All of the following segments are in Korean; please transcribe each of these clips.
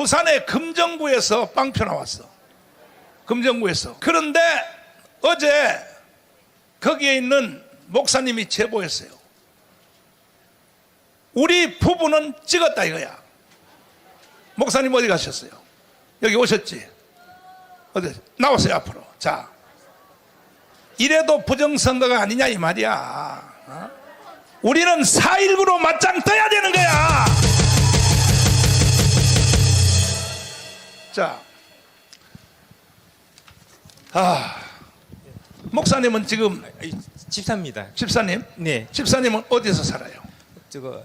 부산의 금정구에서 빵표 나왔어. 금정구에서. 그런데 어제 거기에 있는 목사님이 제보했어요. 우리 부부는 찍었다 이거야. 목사님 어디 가셨어요? 여기 오셨지? 어디 나오세요 앞으로. 자, 이래도 부정선거가 아니냐 이 말이야. 어? 우리는 4.19로 맞짱 떠야 되는 거야. 자, 아, 목사님은 지금 집사입니다. 집사님, 네, 집사님은 어디서 살아요? 저거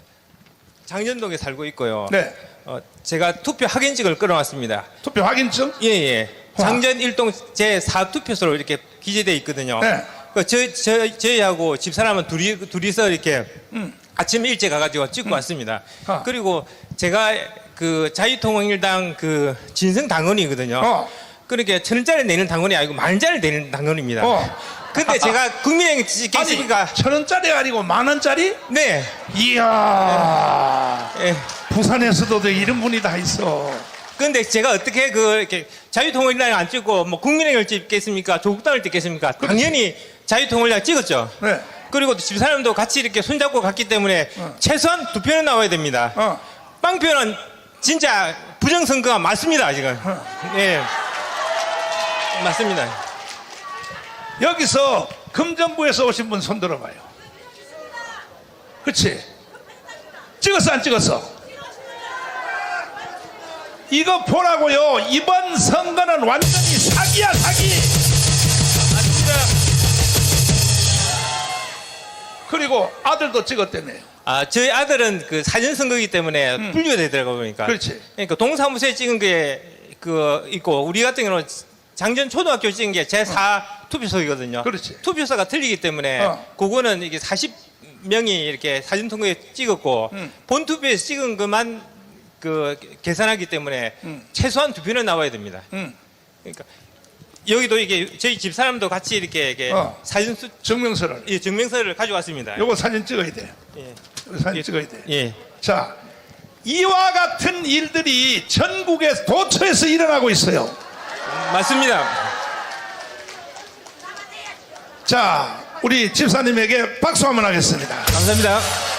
장전동에 살고 있고요. 네, 어, 제가 투표 확인증을 끌어왔습니다. 투표 확인증. 예, 예. 장전 일동 제 4투표소로 이렇게 기재돼 있거든요. 네. 그 저, 저, 저희하고 집사람은 둘이, 둘이서 이렇게 음. 아침 일찍 가가지고 찍고 왔습니다. 아. 그리고 제가 그 자유통일당 그 진성 당원이거든요. 어. 그러니까 천 원짜리 내는 당원이 아니고 만 원짜리 내는 당원입니다. 어. 근데 제가 국민의힘 찍겠으니까 천 원짜리가 아니고 만 원짜리? 네. 이야, 예. 부산에서도 또 이런 분이 다 있어. 근데 제가 어떻게 그 이렇게 자유통일당을 안 찍고 뭐 국민의힘을 찍겠습니까? 조국당을 찍겠습니까? 당연히 자유통일당 찍었죠. 네. 그리고 집사람도 같이 이렇게 손잡고 갔기 때문에 최소한 두 표는 나와야 됩니다. 어. 빵표는 진짜 부정선거가 맞습니다, 지금. 예. 맞습니다. 여기서 금정구에서 오신 분 손 들어봐요. 그렇지? 찍었어 안 찍었어? 이거 보라고요. 이번 선거는 완전히 사기야 사기. 그리고 아들도 찍었다며요. 아, 저희 아들은 그 사전선거이기 때문에 분류가 되더라고요, 보니까. 그렇지. 그러니까 동사무소에 찍은 게 그 있고 우리 같은 경우는 장전 초등학교 찍은 게 제4 투표소이거든요. 그렇지. 투표소가 틀리기 때문에 어. 그거는 이게 40명이 이렇게 사진 통과에 찍었고 음. 본 투표에 찍은 것만 그 계산하기 때문에 음. 최소한 두 표는 나와야 됩니다. 응. 그러니까 여기도 이게 저희 집 사람도 같이 이렇게, 이렇게 어. 사진 수 증명서를. 예, 증명서를 가져왔습니다. 요거 사진 찍어야 돼. 예. 요거 사진 찍어야 돼. 예. 자, 이와 같은 일들이 전국의 도처에서 일어나고 있어요. 맞습니다. 자, 우리 집사님에게 박수 한번 하겠습니다. 감사합니다.